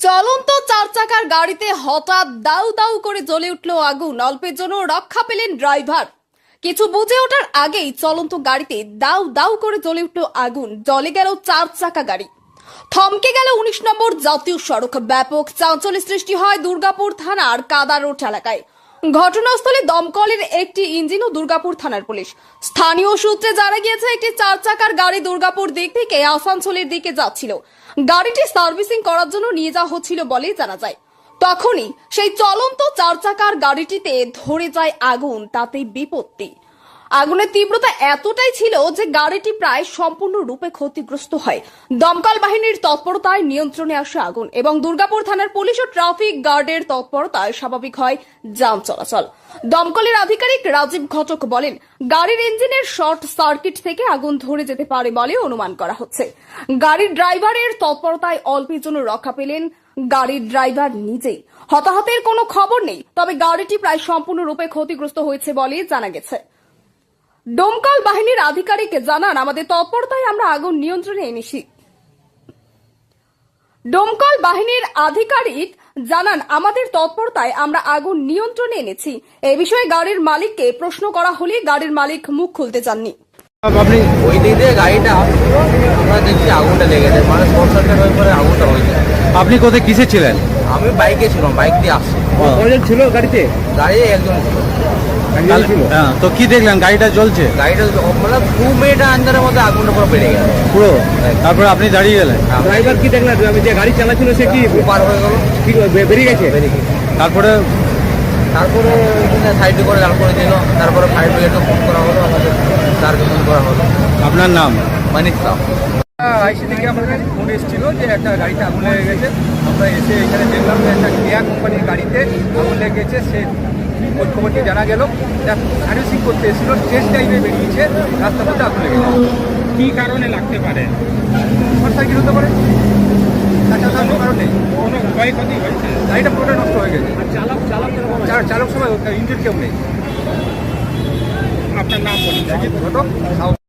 চলন্ত চার চাকার গাড়িতে হঠাৎ দাউ দাউ করে জ্বলে উঠল আগুন। অল্পের জন্য রক্ষা পেলেন ড্রাইভার। কিছু বুঝে ওঠার আগেই চলন্ত গাড়িতে দাউ দাউ করে জ্বলে উঠল আগুন। জ্বলে গেল চার চাকা গাড়ি। থমকে গেল উনিশ নম্বর জাতীয় সড়ক। ব্যাপক চাঞ্চল্য সৃষ্টি হয় দুর্গাপুর থানার কাদারোড এলাকায়। ঘটনাস্থলে দমকলের একটি ইঞ্জিন ও দুর্গাপুর থানার পুলিশ। স্থানীয় সূত্রে জানা গিয়েছে, একটি চার চাকার গাড়ি দুর্গাপুর দিক থেকে আসানসোলের দিকে যাচ্ছিল। গাড়িটি সার্ভিসিং করার জন্য নিয়ে যাওয়া হচ্ছিল বলেই জানা যায়। তখনই সেই চলন্ত চার চাকার গাড়িটিতে ধরে যায় আগুন তাতে বিপত্তি। আগুনের তীব্রতা এতটাই ছিল যে গাড়িটি প্রায় সম্পূর্ণরূপে ক্ষতিগ্রস্ত হয়। দমকল বাহিনীর তৎপরতায় নিয়ন্ত্রণে আসে আগুন এবং দুর্গাপুর থানার পুলিশ ও ট্রাফিক গার্ডের তৎপরতায় স্বাভাবিক হয় যান চলাচল। দমকলের আধিকারিক রাজীব ঘটক বলেন, গাড়ির ইঞ্জিনের শর্ট সার্কিট থেকে আগুন ধরে যেতে পারে বলে অনুমান করা হচ্ছে। গাড়ির ড্রাইভারের তৎপরতায় অল্পের জন্য রক্ষা পেলেন গাড়ির ড্রাইভার নিজেই। হতাহতের কোনো খবর নেই, তবে গাড়িটি প্রায় সম্পূর্ণরূপে ক্ষতিগ্রস্ত হয়েছে বলে জানা গেছে। দমকল বাহিনীর আধিকারিক জানান আমাদের তৎপরতায় আমরা আগুন নিয়ন্ত্রণে এনেছি। দমকল বাহিনীর আধিকারিক জানান আমাদের তৎপরতায় আমরা আগুন নিয়ন্ত্রণে এনেছি। এ বিষয়ে গাড়ির মালিককে প্রশ্ন করা হলে গাড়ির মালিক মুখ খুলতে চাননি। আপনি ওই দিক দিয়ে গাড়িটা আমরা দেখছি আগুনটা লেগেছে মানে শর্ট সার্কিট হয়ে পরে আগুনটা হয়েছে আপনি কোথায় কিসে ছিলেন? আমি বাইকে ছিলাম বাইক দিয়ে আসছি। কজন ছিল গাড়িতে? গাড়ি একজন ছিল। হ্যাঁ তো কি দেখলেন? গাড়িটা জ্বলছে? গাড়িটা মানে দু মিনিট আন্দারের মধ্যে আগুনটা পুরো বেড়ে গেছে। পুরো? তারপরে আপনি দাঁড়িয়ে গেলেন? ড্রাইভার কি দেখলেন? যে গাড়ি চালাচ্ছিল সে কি পার হয়ে গেল। কি বেরিয়ে গেছে? তারপরে? তারপরে সাইডে করে দাঁড় করে দিল। তারপরে ফায়ার ব্রিগেডকে ফোন করা হলো। আমাদের ফোন করা হলো। আপনার নাম? মানিক সাহ। আইসি থেকে আমাদের ফোন এসেছিল যে একটা গাড়িতে আগুন লেগে গেছে। আমরা এসে এখানে দেখলাম যে একটা কেয়া কোম্পানির গাড়িতে আগুন লেগে গেছে। সে খোঁজ জানা গেল সার্ভিসিং করতে এসেছিল টেস্ট টাইমে বেরিয়েছে রাস্তার মধ্যে আগুন লেগে গেছে। কি কারণে লাগতে পারে? শর্ট সার্কিট হতে পারে? তাছাড়া কোনো কারণ নেই। কোনো ক্ষয়ক্ষতি হয়েছে? গাড়িটা পুরোটা নষ্ট হয়ে গেছে। চালক চালক চালক সময় ইঞ্জিন কেউ নেই। আপনার নাম বলুন। ঘটক